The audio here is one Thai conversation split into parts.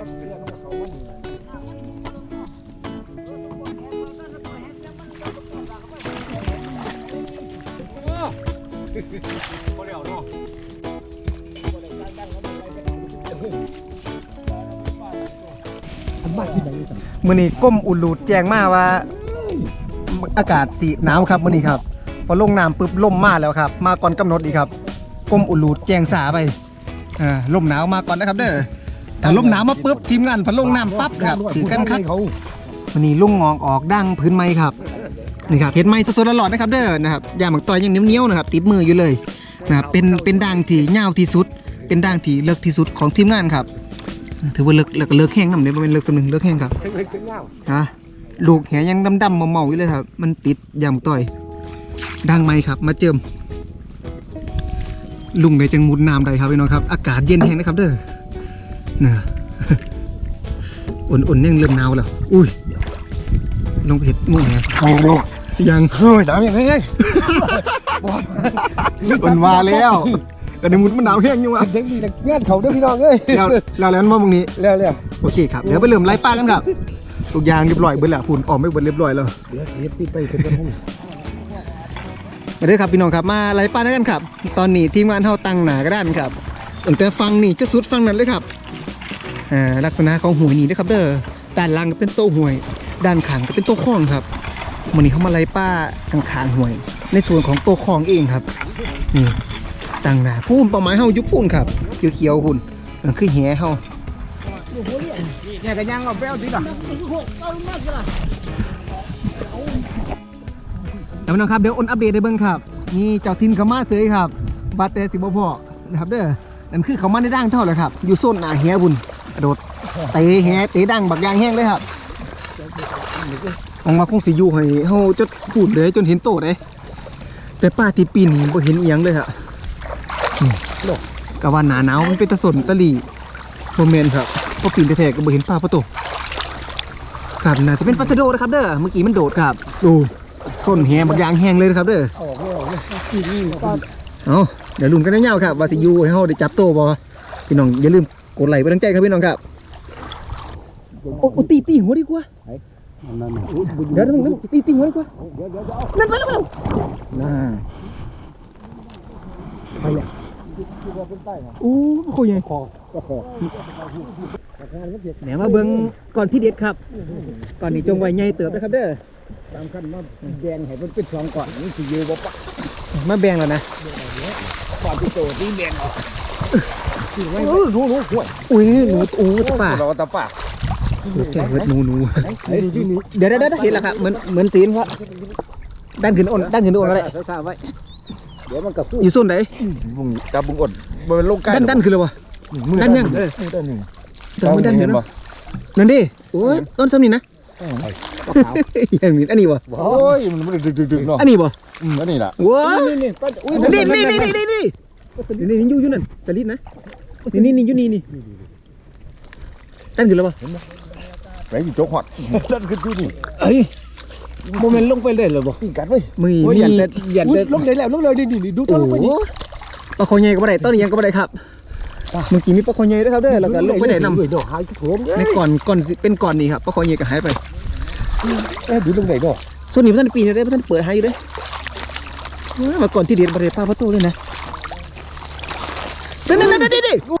มื่อนี้ก้มอุ่นรูดแจ้งมาว่า อากาศสีหนาวครับมื่อนี้ครับ พอลงน้ำปุ๊บลมมาแล้วครับ มาก่อนกำหนดอีกครับก้มอุ่นรูดแจ้งสาไปอ่าลมหนาวมาก่อนนะครับเด้อ ถ้าลมหนาวมาปุ๊บทีมงานพอลงน้ำปั๊บครับถือกันครับวันนี้ลุงงองออกดั้งพื้นไม้ครับนี่ครับเห็ดไม้สดๆร้อนๆนะครับเด้อนะครับยางหมักต่อยยังเหนียวๆนะครับติดมืออยู่เลยนะครับเป็นเป็นด่างที่ยาวที่สุด เป็นด่างที่เลิกที่สุดของทีมงานครับ ถือว่าเลิกเลิกเลิกแห้งน้ำเนี่ยเป็นเลิกสำนึงเลิกแห้งครับฮะลูกแหยังดำๆเมาๆอยู่เลยครับ มันติดยำต่อยดังไหมครับ มาเจิมลุงในจังมุดน้ำใดครับพี่น้องครับ อากาศเย็นแห้งนะครับเด้อเน่ะอุ่นๆยังเริ่มหนาวแล้ว อุ้ย ลงไปเห็ดม่วงนะยังเฮ้ยน้ำยังไงอุ่นว่าแล้วแต่ในมุดมันหนาวแห้งอยู่วะเด็กมีงานเขาเด้อพี่น้องเอ้ยแล้วแล้วแล้วมันมองนี้เร็วเร็วโอเคครับ เดี๋ยวไปเริ่มไล่ป้ากันครับทุกอย่างเรียบร้อยเบิดแล้วผุนออกไม่เบิดเรียบร้อยแล้วเดี๋ยวเสียปิดไปถึงกระทุ่งมาเด้อครับพี่น้องครับมาไล่ป้าด้วยกันครับ ตอนนี้ทีมงานเฮาตั้งหนากระด้านครับตั้งแต่ฟังนี่จะสุดฟังนั้นเลยครับอ่า ลักษณะของหวยนี่นะครับเด้อด้านล่างก็เป็นโต๊ะหวย ด้านข้างก็เป็นโต๊ะข้องครับวันนี้เขามาไล่ป้าข้างขางหวย ในส่วนของโต๊ะข้องเองครับนี่ตั้งหนาพูนเป้าหมายเฮายุบพูนครับเขียวๆพุ่นนั่นคือแหเฮาเนี่ยกันยังเอาแป้วดิล่ะแล้วน้องครับเดี๋ยวอนอัปเดตให้เบิ่งครับนี่เจ้าทินเขามาเสยครับบาดแต่สิบ่อนะครับเด้อนั่นคือเขามาในด่างเท่าเลยครับ อยู่โซนหน้าแหบุญ กระโดดเตะแหเตะดังบักยางแห้งเลยครับออกมาคงสิอยู่ให้เฮาจนพูดเลยจนเห็นโตเลยแต่ป้าที่ปีนนี่บ่เห็นเอียงเลยครับก็ว่าหนาหนาวมันเป็นตะสนตะลีบ่แม่นครับพอปีนแท้ๆก็บ่เห็นป้าปะโตครับน่าจะเป็นปลาชโดนะครับเด้อเมื่อกี้มันโดดครับ ดูส้นแหบักยางแห้งเลยนะครับเด้อออกแล้วกินนี่เอาเดี๋ยวลุ้นกันยาวๆครับว่าสิอยูให้เฮาได้จับโตบ่พี่น้องอย่าลืม กดไลค์เป็นกำลังใจครับพี่น้องครับโอ้โอ้ตีตีหัวดีกว่านั่นเดี๋ยวนึงตีตีหัวดีกว่าเดี๋ยวเดี๋ยวเดี๋ยวนั่นไปแล้วไปแล้วน่าไปแล้ว คือว่าเป็นใต้นะโอ้โหใหญ่คอก็คอแต่งานมันเด็ดแหนมาเบิ่งก่อนที่เด็ดครับ ก่อนนี้จงไว้ใหญ่เติบนะครับเด้อตามขั้นมาแดงให้มันเป็นสองก่อนนี่สิอยู่บ่ปะมาแบ่งแล้วนะก่อนที่โตที่แดงออกสิไว้รู้รู้ห่วยอุ้ยหนูอู้ตะป่าเราตะป่าแก่เวิดหนูหนูไอ้ที่นี่เดี๋ยวเดี๋ยวเดี๋ยวเห็นแล้วครับเหมือนเหมือนศีลครับด้านขึ้นอ้นด้านขึ้นอ้นอะไรใส่ๆไว้ เดี๋ยวมันกับอยู่ส่วนไหนบุ้งกับบุ้งอดมันลงใกล้ด้านด้านขึ้นเลยวะด้านยังเออด้านหนึ่งแต่ไม่ด้านเห็นเนาะนั่นดิโอ้ยต้นซ้ำนี่นะอย่างนี้อันนี้บ่โอ้ยมันไม่ได้ดึกๆๆเนาะอันนี้บ่อืมอันนี้ล่ะว้านี่นี่ก็อุ้ยนี่นี่นี่นี่นี่นี่นี่นี่อยู่อยู่นั่นสลิดนะนี่นี่นี่อยู่นี่นี่ตั้งขึ้นแล้วบ่ไหนสิโจกฮอดดันขึ้นที่นี่เอ้ย โมเมนต์ลงไปเลยเหรอบ่นี่กัดเว้ยมือโอ้ยนี่ยันแต่ยันแต่ลงได้แล้วลงเลยนี่นี่ดูต้นลงไปนี่ ปลาคอใหญ่ก็บ่ได้ต้นนี้ยังก็บ่ได้ครับเมื่อกี้มีปลาคอใหญ่ด้วยครับเด้อแล้วก็ลงไปได้นำดอกหายโถมในก่อนก่อนสิเป็นก่อนนี่ครับปลาคอใหญ่ก็หายไป เอ๊ะดูลงไหนดอกส่วนนี้บ่ทันปีนได้บ่ทันเปิดให้อยู่เด้มาก่อนที่เด็ดบ่ได้ปลาประตูเลยนะนั่นนั่นนั่นนี่โอ้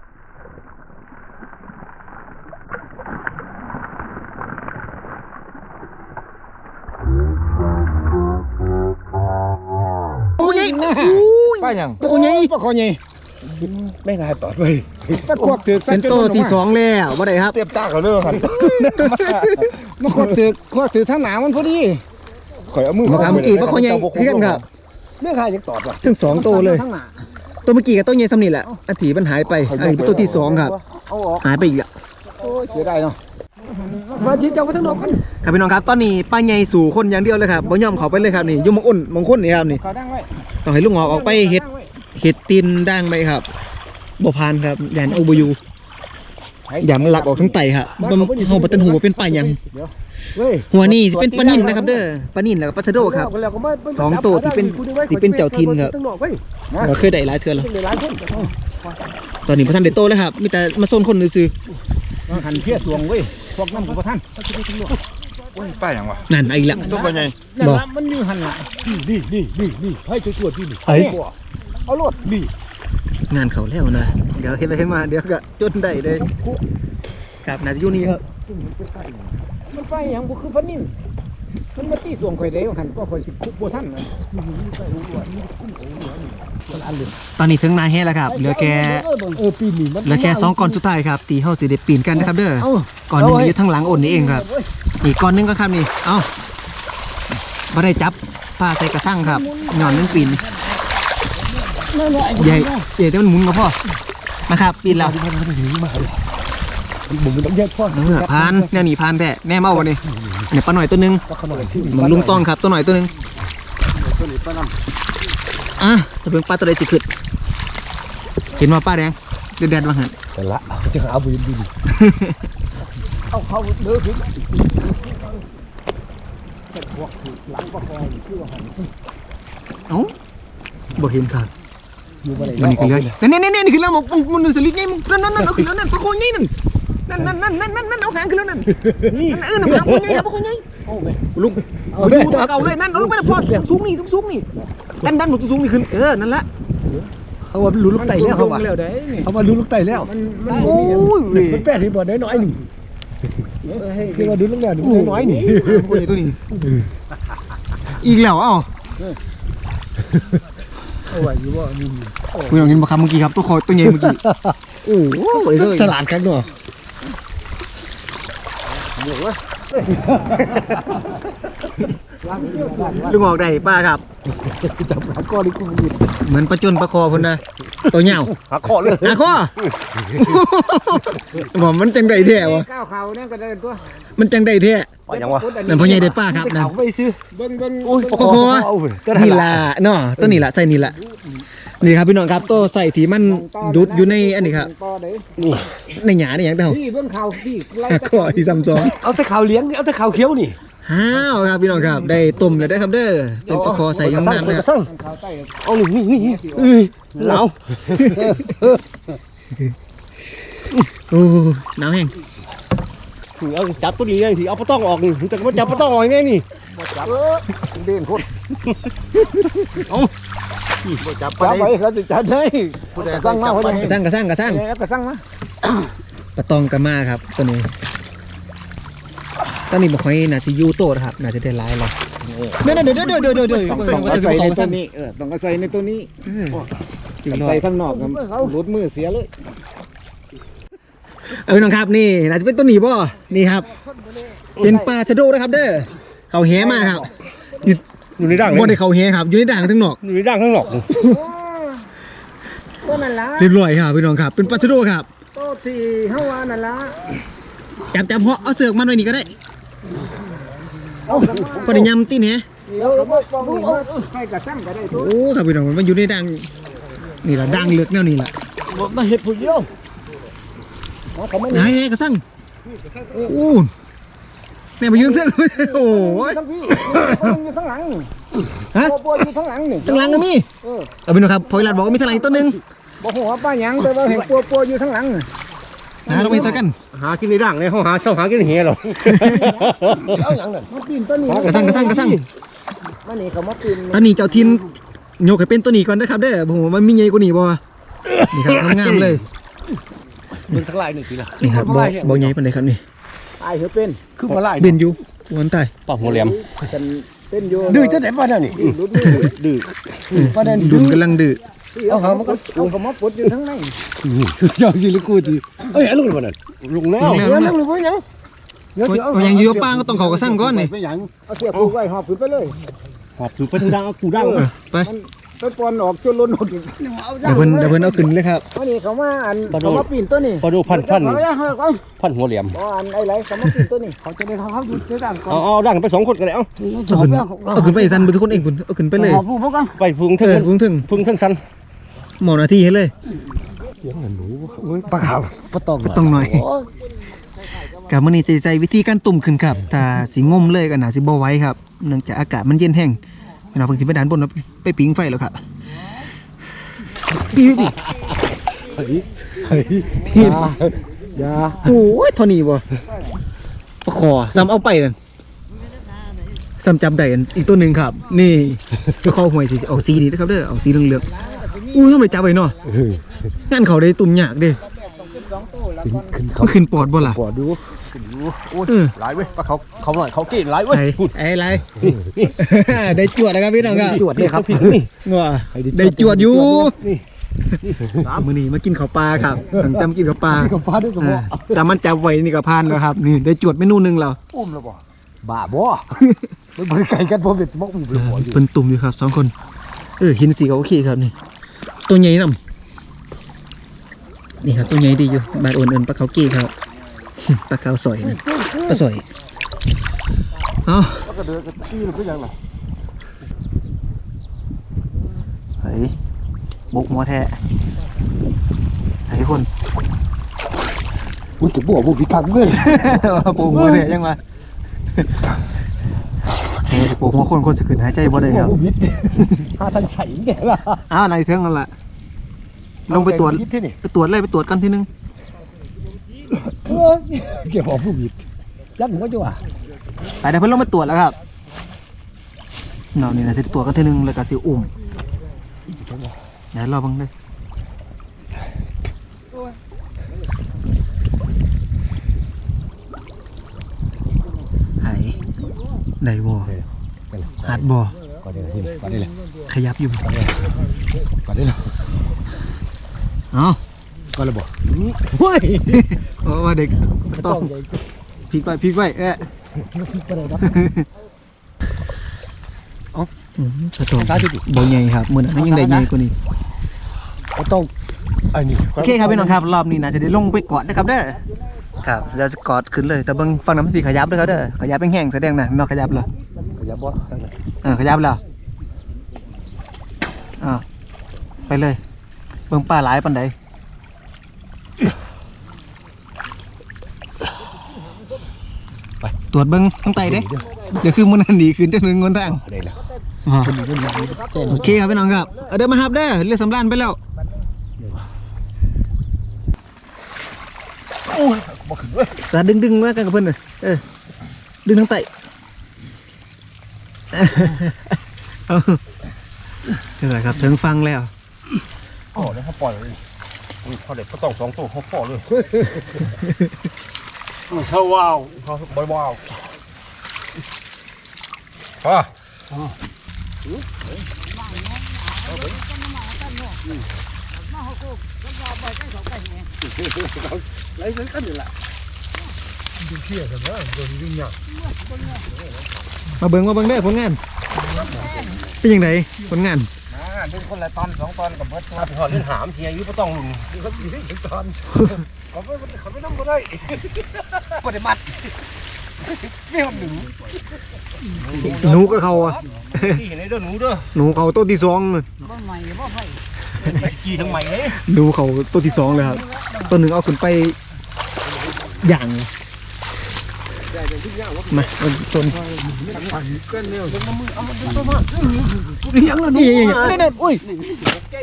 อุ้ยป้ายังปลาคอใหญ่ป้าคอใหญ่ไม่น่าตอดเว้ยป้าควักถือเป็นโตที่สองแล้วบ่ได้ครับเตรียมตาเขาเลยครับมันควักถือควักถือทั้งหนามันพอดีข่อยเอามือมาถามเมื่อกี้ปลาคอใหญ่คือกันครับเรื่องใครยังตอดวะทั้งสองโตเลยทั้งหนาตัวเมื่อกี้กับตัวใหญ่ซ้ำนี่แหละอันถีมันหายไปอันนี้เป็นตัวที่สองครับเอาออกหายไปอีกแล้วโอ้ยเสียดายเนาะ มาจิตเจ้าไปทั้งนอกกันครับพี่น้องครับตอนนี้ป้าใหญ่สู่คนอย่างเดียวเลยครับบ่ยอมเขาไปเลยครับนี่อยุ่มงอุ่นมงคลนี่ครับนี่เขาดังไว้ต้องให้ลุงหอกออกไปเฮ็ดเฮ็ดตีนด่างไหมครับบ่พานครับยันเอาบ่อยู่อย่ามันหลักออกทั้งไตครับบ่เฮาบ่ตันหูว่าเป็นป้าหยังเว้ยหัวนี่สิเป็นปลานิ่นนะครับเด้อปลานิ่นแล้วก็ปลาชะโดครับสองตัวที่เป็นที่เป็นเจ้าถิ่นครับเราเคยได้หลายเทื่อแล้วหลายคนตอนนี้บ่ทันได้โตเลยครับมีแต่มาโซนคนซื่อว่าหันเพี้ยสวงเว้ย พวกน้ำกับท่านโอ้ยป้าอย่างวะนั่นเอาอีกและตัวเป็นไงนั่นบ่ละมันอยู่หันละนี่นี่นี่นี่นี่ให้ตัวตัวที่นี่เฮ้ยเอารถนี่งานเขาแล้วนะ เดี๋ยวเห็นอะไรมาเดี๋ยวก็จนได้เลยครับนาจะอยู่นี่ครับมันไปอย่างบุคือพันนิ่มมันมาตีสวงข่อยเลยว่าหันก็ข่อยสิคุกบัท่านนะตอนนี้ถึงนาแฮแล้วครับ เหลือแค่เออปีนี้มันเหลือแค่สองก้อนสุดท้ายครับ ตีเฮาสิได้ปีนกันนะครับเด้อเอ้า ก้อนหนึงอยู่ทางหลังอ่อนนี่เองครับอีกก้อนหนึงก็ครับนี่เอ้าบ่ได้จับป้าใส่กระสังครับหย่อนมันปีนนั่นแหละใหญ่ใหญ่แต่มันหมุนก็พอมาครับปีนแล้วผมมันต้องแยกพ่อเออพานแนวหนีพานแท้แน่เมาวันนี้เนี่ยปลาหน่อยตัวหนึงขนาดที่เหมือนลุงต้องครับตัวหน่อยตัวหนึงอะจะเป็นปลาตัวใดสิขึ้นเห็นว่าป้าแดงเด็ดๆว่าหันแต่ละจะหาบุญดี เอาเขาเด้อถึงพวกหลังประคองชื่อว่าหันเอ้าบ่เห็นครับอยู่บ่ได้มันนี่คือเรื่องนั่นนี่นี่คือเรื่องมันมันมันสลิดไงมันนั่นนั่นนั่นเอาขึ้นแล้วนั่นประโคนไงนั่นนั่นนั่นนั่นนั่นนั่นนั่นเอาแขนขึ้นแล้วนั่นนี่นั่นเออนั่นประโคนไงประโคนไงเอาไปลุงเอาเอาไปดูตัวเก่าเลยนั่นเอาลงไปนะพ่อสูงนี่สูงนี่ดันดันหนูสูงนี่ขึ้นเออนั่นแหละเขาว่ารู้ลูกไตแล้วเขาว่าเขาว่ารู้ลูกไตแล้วมันมันโอ้ยมันแป้ที่บ่ได้น้อยหนึ่ง คือว่าดูลูกแล้วดูน้อยนี่ตัวนี้อีกแล้วเอ้าวอยู่ว่ามีคุณลองเห็นบ่ครับเมื่อกี้ครับตัวคอตัวใหญ่เมื่อกี้โอ้โหเลยสลัดครับเนาะ ลุงออกได้ป้าครับจับขาก้อนนี่กูมีเหมือนปลาจนปลาคอพุ่นนะตัวเหย่าหักคอเลยหาคอบอกมันจังได้แท้วะก้าวเขาเนี่ยก็ได้ตัวมันจังได้แท้ป้าอย่างวะนั่นพ่อใหญ่ได้ป้าครับนั่นเขาไปซื้อเบิ้งเบิ้งโอ้ยปลาคอนี่ล่ะเนาะตัวนี้ล่ะใส่นี่ล่ะ นี่ครับพี่น้องครับตัวใส่ที่มันดุดอยู่ในอันนี้ครับต่อเด้ในหยาในหยังเด้านี่เบิ้งเขาที่ไล่หาคอที่ซ้ำซ้อนเอาแต่ขาวเลี้ยงเอาแต่ขาวเขียวนี่ห้าวครับพี่น้องครับได้ต้มแล้วได้อครับเด้อเป็นปลาคอใส่ยำน้ำนะครับขาวใต้เอาหนึ่งนี่นี่เอ้ยหนาวโอ้หนาวแห้งเอาจับตัวนี้ไงที่เอาปลาต้องออกนี่แต่ก็จับปลาต้องออกไงนี่จับเด่นคน จับจับไปเขาจะจัดให้ผู้ใดสั่งมาผู้ใดกระซังกระซังกระซังแล้วก็สั่งมาปลาตองกระมาครับ ตัวนี้ตอนนี้บอกให้นาซิยูโตนะครับน่าจะได้หลายเลยเดี๋ยวเดี๋ยวเดี๋ยวเดี๋ยวเดี๋ยวเดี๋ยวต้องใส่ในตัวนี้เออต้องใส่ในตัวนี้ถึงหน่อใส่ยข้างนอกรุดมือเสียเลยเอาพี่น้องครับนี่น่าจะเป็นตัวหนีบ่นี่ครับ เป็นปลาชะโดนะครับ เด้อเขาแหมาครับ อยู่อยู่ในด่างบ่ได้เขาแหครับอยู่ในด่างทั้งนอกอยู่ในด่างข้างนอกตัวนั่นละเรียบร้อยครับพี่น้องครับ เป็นปลาชะโดครับตัวที่เฮาว่านั่นละจับจับเหาะเอาเสือกมันไว้นี่ก็ได้เอาพอได้ยำตีนแหเดี๋ยวก็บอกปองนี่ให้กระสั่งก็ได้ตัวโอ้ครับพี่น้องมันอยู่ในด่างนี่ล่ะด่างเลือกแนวนี้ล่ะมาเห็ดผู้เดียวเขาไม่ไหนไหนกระสังอู้ แม่มายืนเสื้อโอ้ยทั้งพี่อยู่ทั้งหลังฮะปัวปัวอยู่ทั้งหลังนี่ตั้งหลังก็มีเออเอาพี่น้องครับพอยรัดบอกว่ามีทางหลังอีกต้นหนึงบอกหัวป้าหยังแต่ว่าเห็นปัวปัวอยู่ทั้งหลังนะเราไปสักกัน หากินในด่างเลยเขาหาเช่าหากินเหี้ยหรอเอาหยังนั่นมาปีนต้นนี้กระสังกระสังกระสังมานี่เขามาปีนตอนนี้เจ้าทินโยกให้เป็นตัวนี้ก่อนนะครับเด้อผมว่ามันมีใหญ่กว่านี้บ่นี่ครับงามๆเลยมันทั้งลายหนึ่งทีละนี่ครับบ่บ่ใหญ่ปานใดครับนี่ ตายเหรอเป็นคือมาลายเบนอยู่วันตายปากหัวเหลี่ยมกันเป็นอยู่ดื้อจะไหนป้าเนี่ยนี่รุดมือดื้อประเด็นดุนกำลังดื้อเอาเขามาก็เอาเขามาปลดอยู่ทั้งในเจ้าสิลิกูทีเอ้ยลุงมันนั่นลุงแล้วแล้วเดี๋ยวแล้นั่วงหรือว่าหยังเดี๋ยวเดี๋ยวเอายังอยู่ป้าก็ต้องเข้ากระสังก่อนนี่ไม่ยังเอาเสียผูกไว้หอบขึ้นไปเลยหอบถือไปทางด่างกูด่างเออไป ไปปอนออกจนล้นออกอีกเดี๋ยวเพิ่นเดี๋ยวเพิ่นเอาขึ้นเลยครับวันนี้เขามาอันเขามาปีนตัวนี้พอดูพันพันเขาจะเขาเขาพันหัวเหลี่ยมอ๋ออันไอ้ไรเขามาปีนตัวนี้เขาจะได้เขาเขาอยู่ในด่านก่อนเอาเอาด่างไปสองคนกันเลยเอาเอาขึ้นเอาขึ้นไปสั่นไปทุกคนเองคุณเอาขึ้นไปเลยหอบผูกพวกกันไปพึ่งเอถึงอพึ่งถึงพึ่งถึงสันหมอหน้าที่ให้เลยปลาขาวปลาตองต้องหน่อยกับมื้อนี้สิใช้วิธีการตุ่มขึ้นครับถ้าสิงมเลยก็น่าสิบ่ไหวครับเนื่องจากอากาศมันเย็นแห้ง พี่น้องเพิ่งขึ้นไปด้านบนแล้วไปปิงไฟแล้วครับพี่พี่พี่เฮ้ยเฮ้ยพี่ยาโอ้ยเท่านี้บ่ปลาคอซ้ำเอาไปนั่นซ้ำจับได้อันอีกตัวหนึ่งครับ นี่ปลาคอหวยสิเอาสีนี้นะครับเด้อเอาสีเหลืองๆอู้ทำไมจับไว้เนาะงานเขาได้ตุ่มยากเด้ขึ้นมันขึ้นปอดบ่ล่ะปอดดูเออหลายเว้ยปลาเขาเขาหน่อยเขาเก่งหลายเว้ยไอ้ไอ้ไรได้จวดแล้วครับพี่น้องครับจวดเลยครับพี่นี่ว้าได้จวดอยู่มื้อนี้มากินข้าวปลาครับตั้งแต่มากินข้าวปลากับฟ้าด้วยสมองอ่าสามันจับไว้นี่ก็ผ่านแล้วครับนี่ได้จวดเมนูหนึงแล้วอุ้มแล้วบ่บ้าบ่มันบริไก่กันผมเป็นมกอุ้มเลยบ่อยู่เพิ่นตุ่มอยู่ครับสองคนเออหินสีก็โอเคครับนี่ตัวใหญ่นํนี่ครับตัวใหญ่ดีอยู่บาดโอนเอินปลาเขากี้ครับ ปลาเขาสอยนะปลาสอยเอาแล้วก็เดินกันที่หรือก็ยังล่ะเฮ้ยบุกหัวแท้ไอ้คนอุ้ยจะบ่บ่ผิดทางเลยปลูกหัวแท้ยังวะเฮ้ยปลูกหัวคนคนสิขึ้นหายใจบ่ได้ครับบ่ผิดหาทางใส่แก่ล่ะอ้าวในเทิงนั่นล่ะลงไปตรวจคิดที่นี่ไปตรวจเลยไปตรวจกันทีนึง เออเกี่ยวกับผู้ผิดยันหัวจ้ะไปเดี๋ยวเพิ่นลงมาตรวจแล้วครับเนาะนี่นะสิตรวจกันทีนึงแล้วก็สิอุ้มเดี๋ยวรอเบังเลยไห้ได้บ่หัดบ่ก่อนได้เลยก่อนได้เลยขยับอยู่ก่อนได้เลยเอ้า ก่อนเลยบ่เฮ้ยเพราะว่าเด็กต้ต้อองงใหญ่พลิกไปพลิกไปเอ๊ะคิดไปเลยนะอืมสะตองบ่ใหญ่ครับมื้อนั้นยังได้ใหญ่กว่านี้ก็ต้องไอ้นี่โอเคครับพี่น้องครับรอบนี้นะจะได้ลงไปกอดนะครับเด้อครับเราจะกอดขึ้นเลย แต่เบิ่งฟังน้ำสีขยับด้วยครับเด้อขยับแห้งๆแสดงนะนอกขยับเลยอย่าบ่เออขยับแล้วอ่าไปเลยเบิ่งปลาหลายปันใด ตรวจเบิ่งข้างใต้เด้เดี๋ยวคือมันนั่นดีขึ้นจังหนึงคนทางได้แล้วอ่าโอเคครับพี่น้องครับเอาเดินมาฮับเด้อเรือสำราญไปแล้วบ่ขึ้นเว้ยตาดึงดึงๆมากันกับเพื่อนเลยเออดึงทั้งไตเอานี่แหละครับถึงฟังแล้วโอ้ได้เขาปล่อยเลยเขาเด็กก็ต้องสองตัวเขาปล่อยเลย เช้าว้าวเขาบอยว้าวอะไล่กันกันนี่ล่ะดูเชี่ยกันนะบ่ดีหยังมาเบิ่งมาเบิ่งได้อผลงานเป็นยังไงผลงานอ่าดึงคนละตอนสองตอนกับเบิร์ดมาพอเล่นหามเชียร์อยู่ก็ต้องหลุนเขาสิได้ตอน เขาไม่เขาไม่นำบ่ได้บ่ได้มัดไม่หอมหนึ่งหนูก็เขาอะขี่เห็นไอ้เด้อหนูเด้อหนูเขาตัวที่สองเลยขี่ทั้งใหม่เลยหนูเขาตัวที่สองเลยครับตัวหนึ่งเอาขึ้นไปอย่างมาเอาต้นกันเนี่ยยังแล้วนี่นี่นี่อุ้ย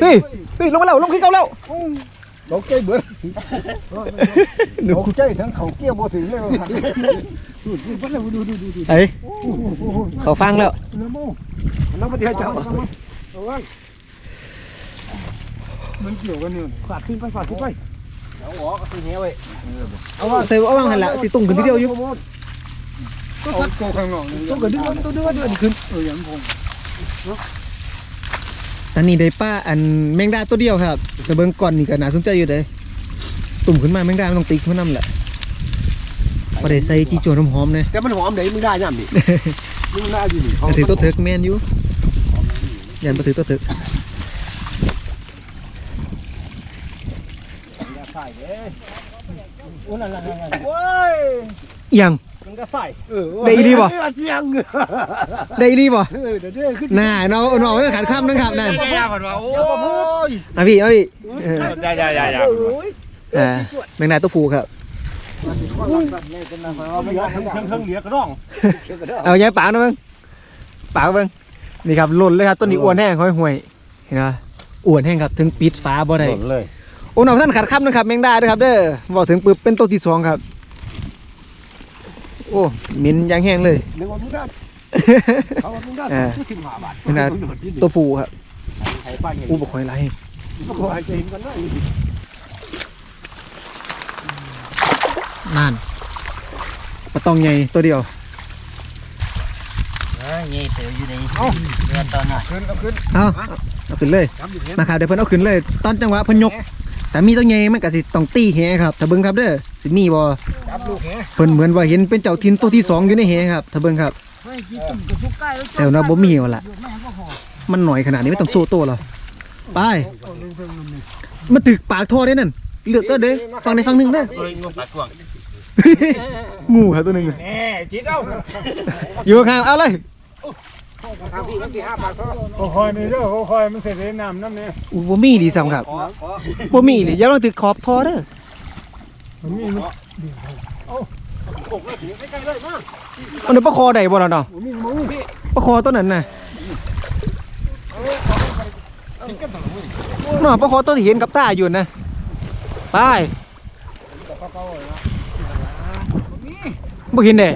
เฮ้ยเฮ้ยลงมาแล้วลงขึ้นเขาแล้ว ดอกใจเบิดหนูดอกใจทั้งเขาเกี้ยวบ่ถึงเลยว่าดูดูดูดูดูไอ้เขาฟังแล้วน้ำมูน้ำมันเดียวจับมันเกี่ยวกันเนี่ยฝาดขึ้นไปฝาดขึ้นไปเอาหัวก็คือเนี้ยเว้ยเอาว่าใส่เอาว่างหันละสิตุ่มขึ้นทีเดียวอยู่ก็สัตว์โกข้างนอกนี่ต้องกระดึ๊ดตัวเดือดเดือดขึ้นเออยังคงต อนนี้ได้ป้าอันแมงดาตัวเดียวครับแต่เบิ่งก่อนนี่ก็น่าสนใจอยู่เด้ตุ่มขึ้นมาแมงดามันต้องติ๊กมันนำแหละพอได้ใส่จีโจน้ำหอมเนี่ยแต่มันหอมเดี๋ยวมึงได้ย่ำดิมึงน่าอยู่นี่ถือตัวเถิกแมนอยู่ยันมาถือตัวเถิกโอ้นั่นนั่นนั่นโอ้ยเอียง มันก็ใส่เออได้อีหลีบ่ เสียงได้อีหลีบ่เออเดี๋ยวเดี๋ยวขึ้นน่าเนาะเนาะไม่ขาดคำนะครับนั่นยากกว่าโอ้ยมาพี่มาพี่เออได้ได้ได้ได้อ่าแมงดาตัวผูครับไม่ยอมทั้งทั้งทั้งเหลียกระด้องเอาย้ายปากนะเบิ่งปากเบิ่งนี่ครับหล่นเลยครับต้นนี้อ้วนแห้งห้อยห่วยเห็นไหมอ้วนแห้งครับถึงปิดฟ้าบ่ได้เลย โอ้หนอท่านขัดคำนะครับแมงดาด้วยครับเด้อบอกถึงปึ๊บเป็นตัวที่สองครับ โอ้หมินอยางแห้งเลย นึกว่ามึงได้เขาว่ามึงได้เออสิบห้าบาทขนาดตัวผูครับไข่ป้าใหญ่อู้บ่ค่อยไรก็ขอให้เห็นกันได้นั่นปลาตองใหญ่ตัวเดียวเอ้ยยี่เต๋ออยู่ในเรือตอนน่ะขึ้นเอาขึ้นเอาเอาขึ้นเลยทำอยู่เห็นมาครับเดี๋ยวเพิ่นเอาขึ้นเลย ตอนจังหวะเพิ่นยก แต่มีตัวใหญ่มันก็สิต้องตีแหครับถ้าเบิ่งครับเด้อสิมีบ่จับลูกแหเพิ่นเหมือนว่าเห็นเป็นเจ้าทินตัวที่สองอยู่ในแหครับถ้าเบิ่งครับเฮ้ยจิ้มกับทุกใกล้แล้วแต่ว่าบ่มีเอาล่ะมันหน่อยขนาดนี้ไม่ต้องโซ่ตัวหรอกไปมันตึกปากท่อได้นั่นเลือกเด้อเด้ฟังในฟังหนึงเด้อเฮ้ยงงปากกว้างงูครับตัวหนึงแหน่จิตเอาอยู่ข้างๆเอาเลย ทางพี่กันสี่ห้าบาทเท่าโอ้คอยนี่เด้อโอ้คอยมันเสร็จในน้ำน้ำเนี่ยอู้บ่มีดีซ้ำครับขอขอบ่มีนี่อย่าลองตึกขอบท่อเด้อมันมีมันโอ้ยใกล้ๆเลยมามันเป็นปลาคอได้บ่ล่ะเนาะมีหมูพี่ปลาคอตัวนั้นน่ะเนาะปลาคอตัวที่เห็นกับตาอยู่นะไปบ่เห็นเด้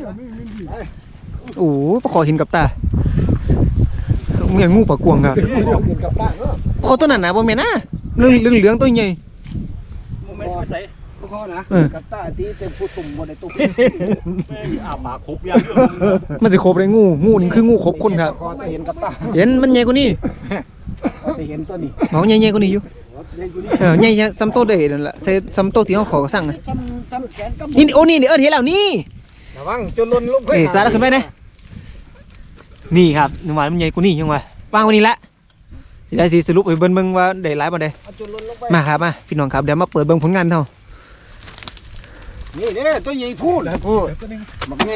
โอ้ปลาคอเห็นกับตา เหมือนงูปลากวงครับกินกับป้าเออปลาคอตัวนั้นน่ะบ่แม่นนะเรื่องเรื่องเหลืองตัวใหญ่มึงไม่ใส่ลูกคอนะเออกับตาตีเต็มผู้ตุ่มบนในตู้แม่งอาปากครบยางเยอะมันสิครบเลยงูงูนี่คืองูครบคนครับคอจะเห็นกับตาเห็นมันใหญ่กว่านี้จะเห็นตัวนี้เฮาใหญ่ๆกว่านี้อยู่เล่นอยู่นี่เออใหญ่ๆซ้ำโตได้นั่นล่ะใส่ซ้ำโตที่เฮาขอสั่งน่ะทำทำแขนก็นี่โอ้นี่นี่เอิ้นเห็นแล้วนี่ระวังจนล้นลงนี่สาระขึ้นไปนะ นี่ครับหนึ่งวันมันใหญ่กว่านี้ยังวะวางกวันนี้ละสิได้สิสรุปให้เบิ่งเบิ่งว่าได้หลายบ่ได้จนล้นลงไป มาครับมาพี่น้องครับเดี๋ยวมาเปิดเบิ่งผลงานเท่านี่เด้ตัวใหญ่พูดพูดมันไง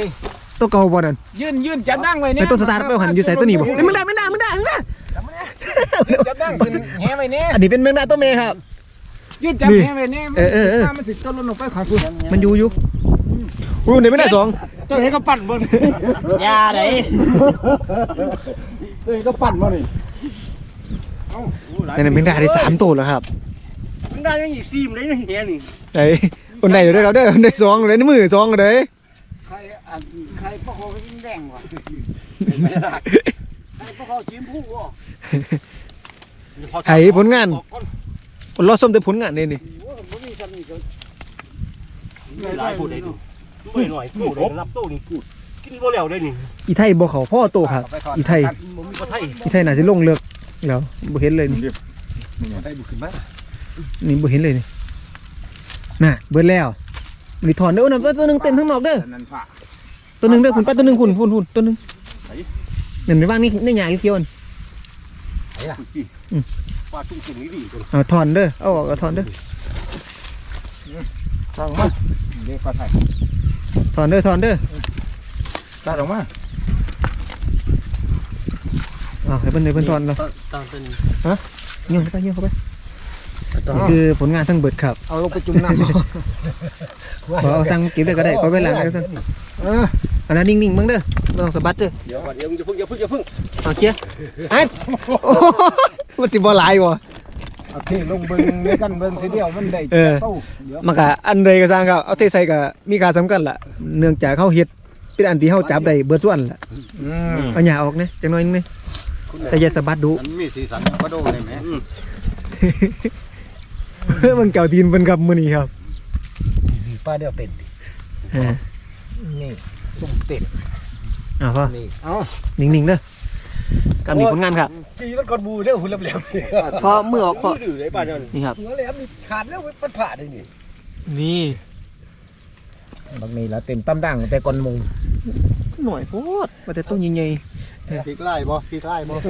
ตัวเก่าบ่นั่นยืนยืนจับดังไว้เนี่ยเป็นต้นสตาร์ทไปหันอยู่ใส่ตัวนี้บ่นี่มึงได้มึงได้มึงได้มึงได้จับดังขึ้นแห่ไว้เนี่ยอันนี้เป็นแมงดาตัวเมครับ ยืนจับแห่ไว้เนี่ยเออเออเออ มันสิต้นล้นลงไปขอยพูดมันอยู่อยู่ อู้นี่ไม่ได้สองเจ้าเห็นก็ปั่นบ่นี่ยาไหนเจ้าเห็นก็ปั่นบ่นี่นี่นแมงดาได้สามตัวแล้วครับมึงได้ยังอีซีมเลยนี่เฮียนี่ไอ้คนไหนอยู่ด้วยครับเด้อได้สองเลยในมือสองเลยใครอะใครพวกเขายิ่งแดงว่ะใครพวกเขาจิ้มผู้ว่ะไห้ผลงานผลรอส้มแต่ผลงานนี่นี่บ่มีสามีก็หลายพูดได้ดู ด้วยหน่อยกูได้รับโต้นี่กูกินบ่แล้วได้นี่อีไทยบ่เขาพ่อโตครับ อีไทยบ่มีบ่ไทยอีไทยน่าสิลงเลือกแล้วบ่เห็นเลยนี่ได้บุกขึ้นมานี่บ่เห็นเลยนี่น่ะเบิดแล้วนี่ถอนเด้อนั่นตัวหนึงเต้นข้างนอกเด้อนั่นฝ่าตัวหนึงเด้อคุณป้าตัวหนึงคุณคุณคุณตัวหนึงนั่นในว่างนี่ในหญ้าเขียวๆนั่นปลาตุ้งตุ้งนี่ดีจังเอาถอนเด้อเอาออกเอาถอนเด้อทางมาเด็กปลาไทย ถอนเด้อถอนเด้อตัดออกมาเอาให้เพิ่นให้เพิ่นถอนแล้วตอนต้นเงี้ยเข้าไปเงี้ยเข้าไปนี่คือผลงานทั้งเบิดครับ เอาลงไปจุ่มน้ำขอเอาสั่งเก็บเลยก็ได้ขอเวลาก็สั่งเอออันนั้นนิ่งๆมึงเด้อบ่ต้องสะบัดเด้อเดี๋ยวก่อนเดี๋ยวมึงอย่าเพิ่งอย่าเพิ่งอย่าเพิ่งเอาเคลียร์ไอ้โอ้โหมันสิบ่หลายบ่ เอาเทลงเบิ่งในกันเบิ่งทีเดียวมันได้เออ เต้าเดี๋ยวมันก็อันใดก็สร้างครับเอาเทใส่ก็มีค่าสำคัญล่ะเนื่องจากเขาเฮ็ดเป็นอันที่เขาจับได้เบิดส่วนล่ะอืมเอาหญ้าออกนะจังหน่อยนึงนะแต่อย่าสะบัดดุมันมีสีสันก็ดูได้ไหมมันเก่าตีนเพิ่นครับมื้อนี้ครับปลาเดียวเต็นเออนี่สุ่มเต็นเอาพ่อนี่เอานิ่งๆเด้อ ก็มีผลงานครับจีมันกดบูเด้อหุ่นแหลมพอมือออกพอดื้อได้ป่ะเนี่ยนี่ครับหัวแหลมนี่ขาดแล้วมันผ่าได้นี่นี่บางนี่แล้วเต็มตั้มดังแต่ก่อนมุงหน่อยโพดมาแต่ต้นใหญ่พริกไล่บ่พริกไล่บ่พ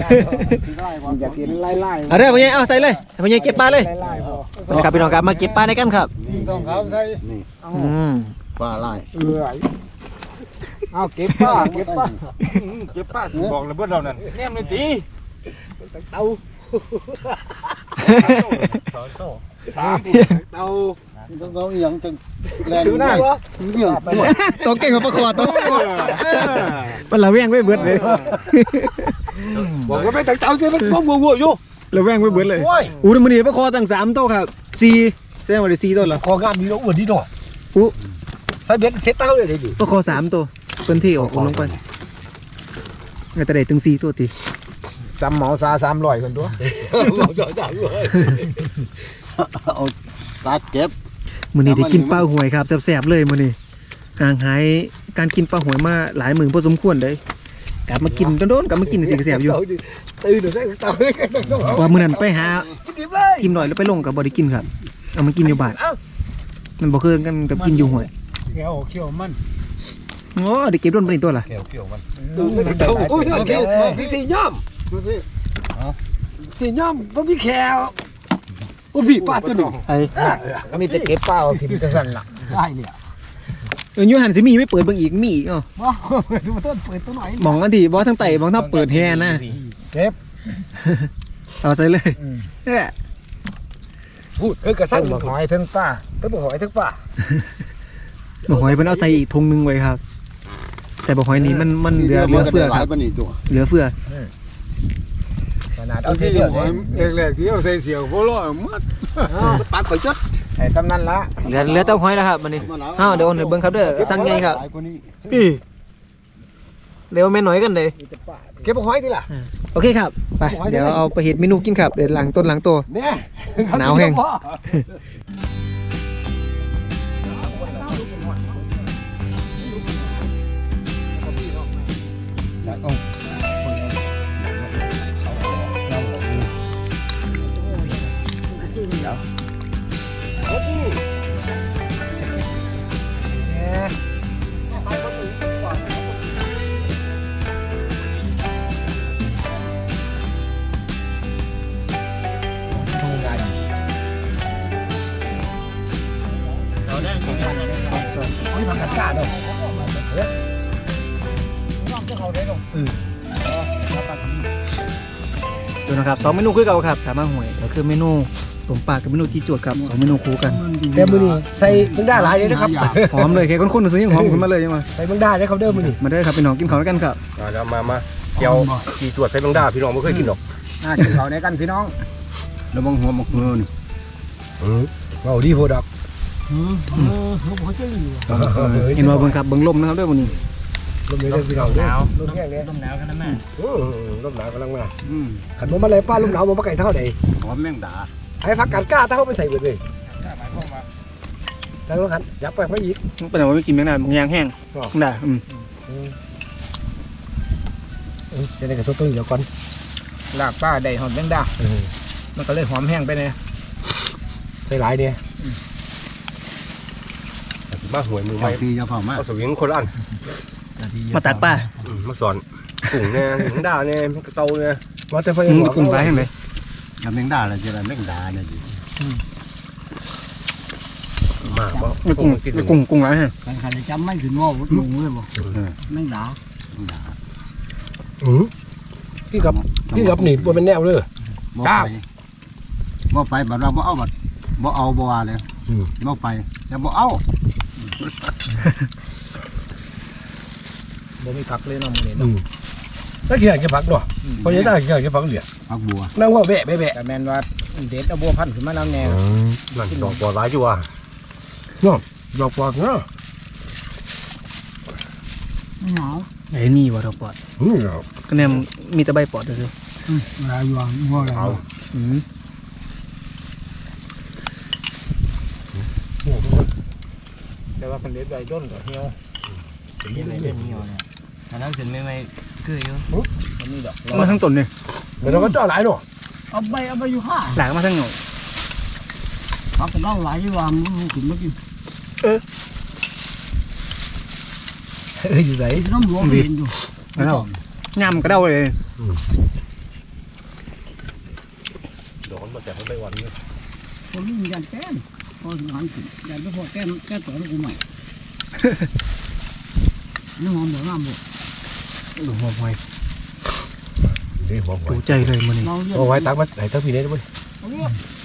ริกไล่บ่อยากกินไล่ไล่ๆเอาเด้อพ่อใหญ่เอาใส่เลยให้พ่อใหญ่เก็บปลาเลยไล่ไล่บ่นะครับพี่น้องครับมาเก็บปลาในกันครับนี่ต้องเขาใส่นี่อืมปลาไล่เอื้อย เอาเก็บป้าเก็บป้าเก็บป้าบอกเลยเบิดเรานั่นแนมเลยตีเตาสามเตาต้องเอาอีหยังจังแลนดูหน้าเหี้ยไปตัวเก่งกว่าประคอตัวมันละแวงไว้เบิดเลยบอกว่าไปตั้งเตาสิมันก้มงัวๆอยู่ละแวงไว้เบิดเลยโอ้ยอู้ยมันนี่ประคอตั้งสามโต๊ะครับสี่แสดงว่าได้สี่ต้นแล้วคองามดีเนาะอ้วนดีเนาะปุ๊ใส่เบ็ดเซ็ตเต้าเลยดิก็คอสามตัว เพิ่นที่ออกลงไปไงแต่ได้ถึงสี่ตัวติสามเหมาซาสามร้อยคนตัวเอาตาเก็บมื้อนี้ได้กินปลาหวยครับแซ่บๆเลยมื้อนี้ห่างหายการกินปลาหวยมาหลายมื้อพอสมควรเลยกลับมากินโดนๆกลับมากินสิแซ่บอยู่ตื่นได้เต้าเลยว่ามื้อนั้นไปหาทีมหน่อยแล้วไปลงกับบ่ได้กินครับเอามากินอยู่บ้านมันบ่คือกันกับกินอยู่หวยแกวเขี้ยวมัน โอ้ได้เก็บโดนบ่นี่ตัวล่ะเกี่ยวเกี่ยวมันเต้าโอ้ยเกี่ยวพี่สีย่อมสีย่อมบ่มีแขวโอ้พี่ป้าตัวหนึ่งไอ้ก็มีแต่เก็บเป้าที่มันกระสันล่ะได้เลยเอออยู่หันสิมีไม่เปิดเบิ่งอีกมีอีกเอ้าว้าวดูต้นเปิดตัวหน่อยหมองอันที่บ่ทั้งไตบ่ทั้งเปิดแฮนะเก็บเอาใส่เลยเอ้ยพูดเออกระสันบ่หอยถึงป้าถึงบ่หอยถึงป้าบ่หอยเพิ่นเอาใส่อีกถุงหนึงไว้ครับ แต่บ่หอยนี่มันมันเหลือเหลือเฟือหคลายรับปานนี้ตัวเหลือเฟือขนาดเอาเอาที่ที่เดีเดียยววหอยแรกๆที่เอาใส่เสียวบ่รอดหมดปากข่อยจด ไอ้ซ้ำนั่นละเหลือเหลือแต่หอยแล้วครับบัดนี้อ้าวเดี๋ยวโอนให้เบิ่งครับเด้อสั่งใหญ่ครับหลายกว่านี้พี่เร็วแม่น้อยกันเลยเก็บบ่หอยดิล่ะโอเคครับไปเดี๋ยวเอาไปเฮ็ดเมนูกินครับเดี๋ยวหลังต้นหลังตัว เนี่ยหนาวแห้ง เราได้สิงานอะไรกันหอยผักกาดกา เนาะดูนะครับสองเมนูคือเก่าครับถามมาหวยก็คือเมนูต้มปลากับเมนูที่จวดครับสองเมนูคู่กันแต่มื้อนี้ใส่มึงได้หลายเลยนะครับหอมเลยแค่ข้นๆซื้อยังหอมขึ้นมาเลยยังมาใส่มึงได้เลยครับเด้อมื้อนี้มาเด้อครับพี่น้องกินข้าวด้วยกันครับเอาแล้วมามาเกี่ยวกี่ตรวจใส่บังดาพี่น้องไม่เคยกินหรอกน่ากินข้าวในกันพี่น้องแล้วบางหัวมักมือนี่เว้าดีโพดอกเห็นว่าเบิ่งครับเบิ่งลมนะครับเด้วยวันนี้ ลมเลยเด้อพี่น้องเด้อลมแห้งเด้อต้มหนาวกันนะแม่อือลมหนาวกำลังมาอืมขันบ่มาเลยป้าลมหนาวบ่มาไก่เท่าใดหอมแมงดาไอ้ผักกาดกาถ้าเขาไปใส่เบิดเลยแล้วกันยับไปไม่อีกเป็นอะไรว่าไม่กินแมงดาบางอย่างแห้งอ๋อแมงดาอืมจะได้กระทบตัวเดียวก่อนลาบป้าได้หอมแมงดามันก็เลยหอมแห้งไปเนี่ยใส่หลายเดียมาหวยมือไปใหม่ที่เจ้าพ่อมาเอาสวิงคนละอัน มาตักปลาอืมมาสอนกุ้งเนี่ยบังดาเนี่ยกระเตาเนี่ยว่าแต่ไฟอืมกุ้งปลาแห้งเลยกับแมงดาอะไรจะอะไรแมงดาเนี่ยสิมาบ่ไม่กุ้งกินไม่กุ้งกุ้งร้ายแห้งกันคันจำไม่ถึงว่าลงเลยบ่แมงดาแมงดาอือที่กับที่กับนี่บ่เป็นแนวเลยบ่ดาไปบ่ไปบัดว่าบ่เอาบัดบ่เอาบ่ว่าเลยอืมบ่ไปแล้วบ่เอา บ่มีผักเลยเนาะมื้อนี้อืเนาะมแล้วเขียนจะพักเนาะพอจะได้เขียนจะพักเหลือพักบัวนั่งว่าแบะแบะแบะแต่แม่นว่าเด็ดเอาบัวพันธุ์ขึ้นมาแล้วแน่นั่นดอกปอดร้ายจัวดอกปอกเนาะหนาวไอ้นี่วะเราปอดอืมก็เนี่ยมีแต่ใบปอดเลยเวลาอยู่บ่อะไรเอาอืมแต่ว่าคันเด็ดใบด้นก็เหี่ยวเป็นยังไงเล่นเหี่ยวเนี่ย อันนั้นถึงไม่ไม่คืออยู่มันมีดอกมาทั้งต้นเลยเดี๋ยวเราก็เจาะหลายเนาะเอาไปเอาไปอยู่ข้าหลากมาทั้งเหงาพักกันเล่าหลายอยู่ว่ามันขึ้นมากินเอออยู่ไหนน้ำหลวงเห็นอยู่แล้วยำกระเด้าเลยดอกมันมาแต่มันไปวันนี้คนนี้มีการแก้มพอถึงหันขึ้นอยากไปพอแก้มแก้ตัวแล้วกูใหม่นี่หอมบ่น้ำบ่หลวงหัวหอยเดี๋ยวบอกไว้ถูใจเลยมั นนี่เราเรียกบอกไว้ตักมาไหนตักพี่ได้ด้วย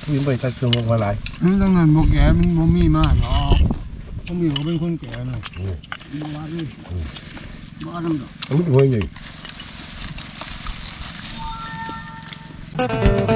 พี่ไปตักเครื่องมาหลายตั้งนั้นบ่แก่มันบ่มีมาหรอกผมมีเขาเป็นคนแก่น่ะบ่ว่านี่บ่เอาน้ำดอกมันรวยเลยเ